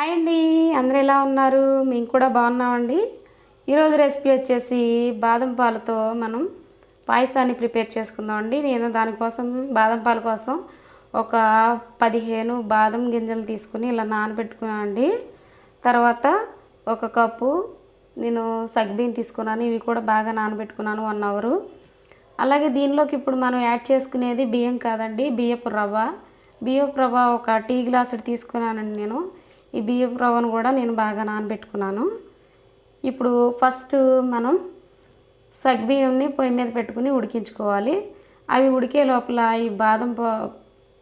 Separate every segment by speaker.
Speaker 1: Hi అండి అందరూ ఎలా ఉన్నారు? మేము కూడా బాగున్నామండి. ఈరోజు రెసిపీ వచ్చేసి బాదం పాలతో మనం పాయసాన్ని ప్రిపేర్ చేసుకుందామండి. నేను దానికోసం బాదం పాల కోసం ఒక పదిహేను బాదం గింజలు తీసుకుని ఇలా నానబెట్టుకున్నాను అండి తర్వాత ఒక కప్పు నేను సగ్బీన్ తీసుకున్నాను. ఇవి కూడా బాగా నానబెట్టుకున్నాను వన్ అవరు. అలాగే దీనిలోకి ఇప్పుడు మనం యాడ్ చేసుకునేది బియ్యం కాదండి బియ్యపు రవ్వ. బియ్యపు రవ్వ ఒక టీ గ్లాసుడు తీసుకున్నానండి నేను. ఈ బియ్యపు రవ్వను కూడా నేను బాగా నానబెట్టుకున్నాను. ఇప్పుడు ఫస్ట్ మనం సగ్బియ్యంని పొయ్యి మీద పెట్టుకుని ఉడికించుకోవాలి. అవి ఉడికే లోపల ఈ బాదం ప-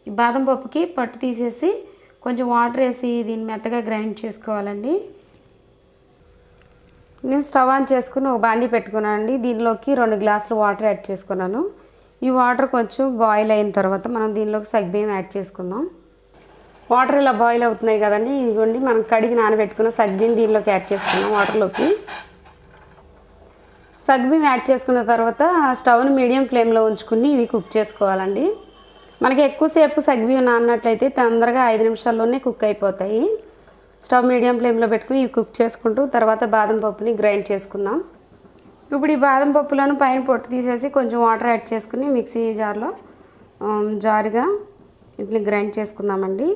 Speaker 1: ఈ బాదం పప్పుకి పట్టు తీసేసి కొంచెం వాటర్ వేసి దీన్ని మెత్తగా గ్రైండ్ చేసుకోవాలండి. నేను స్టవ్ ఆన్ చేసుకుని ఒక బాండీ పెట్టుకున్నానండి. దీనిలోకి రెండు గ్లాసులు వాటర్ యాడ్ చేసుకున్నాను. ఈ వాటర్ కొంచెం బాయిల్ అయిన తర్వాత మనం దీనిలోకి సగ్బియ్యం యాడ్ చేసుకుందాం. వాటర్ ఇలా బాయిల్ అవుతున్నాయి కదండి ఇదిగోండి మనం కడిగి నానబెట్టుకున్న సగ్గిని దీనిలోకి యాడ్ చేసుకున్నాం వాటర్లోకి సగ్బియ్యం యాడ్ చేసుకున్న తర్వాత స్టవ్ని మీడియం ఫ్లేమ్లో ఉంచుకుని ఇవి కుక్ చేసుకోవాలండి. మనకి ఎక్కువసేపు సగ్బియ్యం నాన్నట్లయితే తొందరగా ఐదు నిమిషాల్లోనే కుక్ అయిపోతాయి. స్టవ్ మీడియం ఫ్లేమ్లో పెట్టుకుని ఇవి కుక్ చేసుకుంటూ తర్వాత బాదం పప్పుని గ్రైండ్ చేసుకుందాం. ఇప్పుడు ఈ బాదం పప్పులను పైన పొట్టు తీసేసి కొంచెం వాటర్ యాడ్ చేసుకుని మిక్సీ జార్లో జారుగా ఇట్లా గ్రైండ్ చేసుకుందామండి.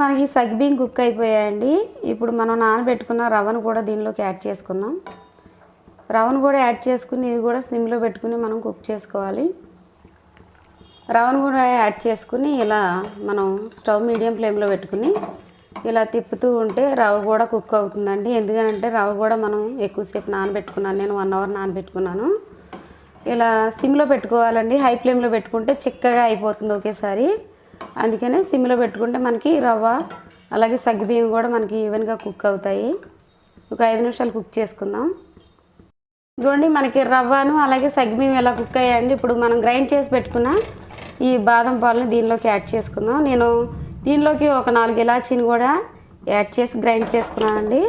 Speaker 1: మనకి సగ్బీన్ కుక్ అయిపోయాయండి. ఇప్పుడు మనం నానబెట్టుకున్న రవ్వను కూడా దీనిలోకి యాడ్ చేసుకుందాం. రవ్వను కూడా యాడ్ చేసుకుని ఇది కూడా సిమ్లో పెట్టుకుని మనం కుక్ చేసుకోవాలి. రవ్వను కూడా యాడ్ చేసుకుని ఇలా మనం స్టవ్ మీడియం ఫ్లేమ్లో పెట్టుకుని ఇలా తిప్పుతూ ఉంటే రవ్వ కూడా కుక్ అవుతుందండి. ఎందుకంటే రవ్వ కూడా మనం ఎక్కువసేపు నానబెట్టుకున్నాను. నేను వన్ అవర్ నానబెట్టుకున్నాను. ఇలా సిమ్లో పెట్టుకోవాలండి. హై ఫ్లేమ్లో పెట్టుకుంటే చిక్కగా అయిపోతుంది ఒకేసారి. అందుకనే సిమ్లో పెట్టుకుంటే మనకి రవ్వ అలాగే సగ్గుబియ్యం కూడా మనకి ఈవెన్గా కుక్ అవుతాయి. ఒక ఐదు నిమిషాలు కుక్ చేసుకుందాం. ఇదిగోండి మనకి రవ్వను అలాగే సగ్గుబియ్యం ఎలా కుక్ అయ్యాయండి. ఇప్పుడు మనం గ్రైండ్ చేసి పెట్టుకున్న ఈ బాదం పాలను దీనిలోకి యాడ్ చేసుకుందాం. నేను దీనిలోకి ఒక నాలుగు ఇలాచీని కూడా యాడ్ చేసి గ్రైండ్ చేసుకున్నానండి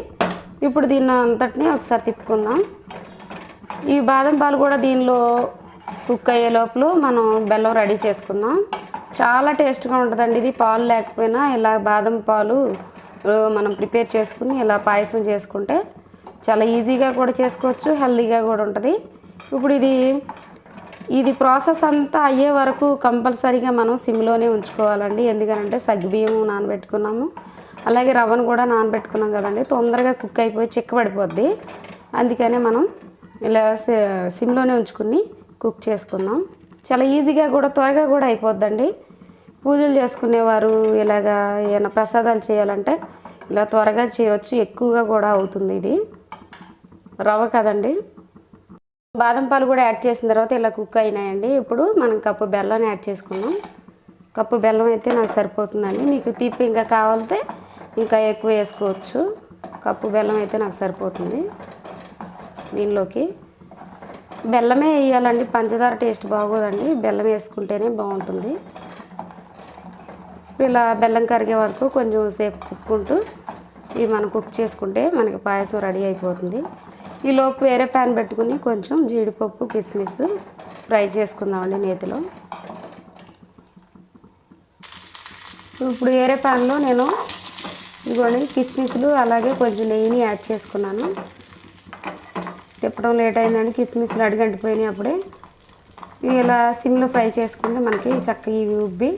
Speaker 1: ఇప్పుడు దీన్ని అంతటిని ఒకసారి తిప్పుకుందాం. ఈ బాదం పాలు కూడా దీనిలో కుక్ అయ్యే లోపల మనం బెల్లం రెడీ చేసుకుందాం. చాలా టేస్ట్గా ఉంటుందండి. ఇది పాలు లేకపోయినా ఇలా బాదం పాలు మనం ప్రిపేర్ చేసుకుని ఇలా పాయసం చేసుకుంటే చాలా ఈజీగా కూడా చేసుకోవచ్చు హెల్దీగా కూడా ఉంటుంది. ఇప్పుడు ఇది ఇది ప్రాసెస్ అంతా అయ్యే వరకు కంపల్సరీగా మనం సిమ్లోనే ఉంచుకోవాలండి. ఎందుకంటే సగ్గిబియ్యం నానబెట్టుకున్నాము. అలాగే రవ్వను కూడా నానబెట్టుకున్నాం కదండి. తొందరగా కుక్ అయిపోయి చిక్కబడిపోద్ది. అందుకనే మనం ఇలా సిమ్లోనే ఉంచుకుని కుక్ చేసుకుందాం. చాలా ఈజీగా కూడా త్వరగా కూడా అయిపోద్దండి. పూజలు చేసుకునేవారు ఇలాగా ఏమైనా ప్రసాదాలు చేయాలంటే ఇలా త్వరగా చేయవచ్చు. ఎక్కువగా కూడా అవుతుంది ఇది. రవ్వ కదండి. బాదం పాలు కూడా యాడ్ చేసిన తర్వాత ఇలా కుక్ అయినాయండి. ఇప్పుడు మనం కప్పు బెల్లం యాడ్ చేసుకున్నాం కప్పు బెల్లం అయితే నాకు సరిపోతుందండి. మీకు తీపి ఇంకా కావాలితే ఇంకా ఎక్కువ వేసుకోవచ్చు. కప్పు బెల్లం అయితే నాకు సరిపోతుంది దీనిలోకి. బెల్లమే వేయాలండి. పంచదార టేస్ట్ బాగోదండి. బెల్లం వేసుకుంటేనే బాగుంటుంది. ఇలా బెల్లం కరిగే వరకు కొంచెం సేపు కుక్కుంటూ ఇవి మనం కుక్ చేసుకుంటే మనకి పాయసం రెడీ అయిపోతుంది. ఈ లోపు వేరే ప్యాన్ పెట్టుకుని కొంచెం జీడిపప్పు కిస్మిస్ ఫ్రై చేసుకుందామండి నేతిలో. ఇప్పుడు వేరే ప్యాన్లో నేను ఇదిగోండి కిస్మిస్లు అలాగే కొంచెం నెయ్యిని యాడ్ చేసుకున్నాను. తిప్పడం లేట్ అయిందండి కిస్మిస్లు అడిగంటిపోయినాయి అప్పుడే. ఇవి ఇలా సిమ్లో ఫ్రై చేసుకుంటే మనకి చక్కగా ఇవి ఉబ్బి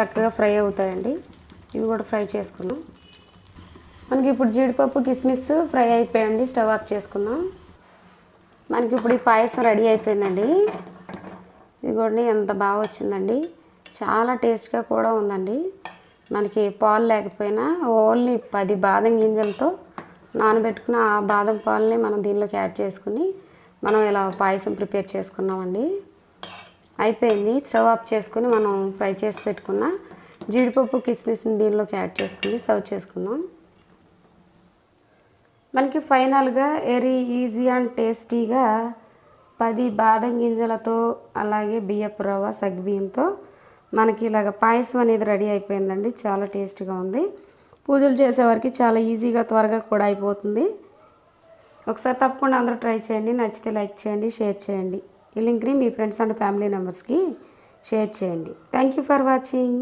Speaker 1: చక్కగా ఫ్రై అవుతాయండి. ఇవి కూడా ఫ్రై చేసుకున్నాం మనకి ఇప్పుడు జీడిపప్పు కిస్మిస్ ఫ్రై అయిపోయాయండి. స్టవ్ ఆఫ్ చేసుకున్నాం మనకి ఇప్పుడు ఈ పాయసం రెడీ అయిపోయిందండి. కూడా ఎంత బాగా వచ్చిందండి. చాలా టేస్ట్గా కూడా ఉందండి. మనకి పాలు లేకపోయినా ఓన్లీ పది బాదం గింజలతో నానబెట్టుకున్న ఆ బాదం పాలని మనం దీనిలోకి యాడ్ చేసుకుని మనం ఇలా పాయసం ప్రిపేర్ చేసుకున్నామండి. అయిపోయింది. స్టవ్ ఆఫ్ చేసుకుని మనం ఫ్రై చేసి పెట్టుకున్న జీడిపప్పు కిస్మిస్ని దీనిలోకి యాడ్ చేసుకుని సర్వ్ చేసుకుందాం. మనకి ఫైనల్గా వెరీ ఈజీ అండ్ టేస్టీగా పది బాదం గింజలతో అలాగే బియ్యపు రవ్వ సగ్బియ్యంతో మనకి ఇలాగ పాయసం అనేది రెడీ అయిపోయిందండి. చాలా టేస్టీగా ఉంది. పూజలు చేసేవారికి చాలా ఈజీగా త్వరగా కూడా అయిపోతుంది. ఒకసారి తప్పకుండా అందరూ ట్రై చేయండి. నచ్చితే లైక్ చేయండి షేర్ చేయండి. ఈ లింక్ని మీ ఫ్రెండ్స్ అండ్ ఫ్యామిలీ మెంబర్స్కి షేర్ చేయండి. Thank you for watching.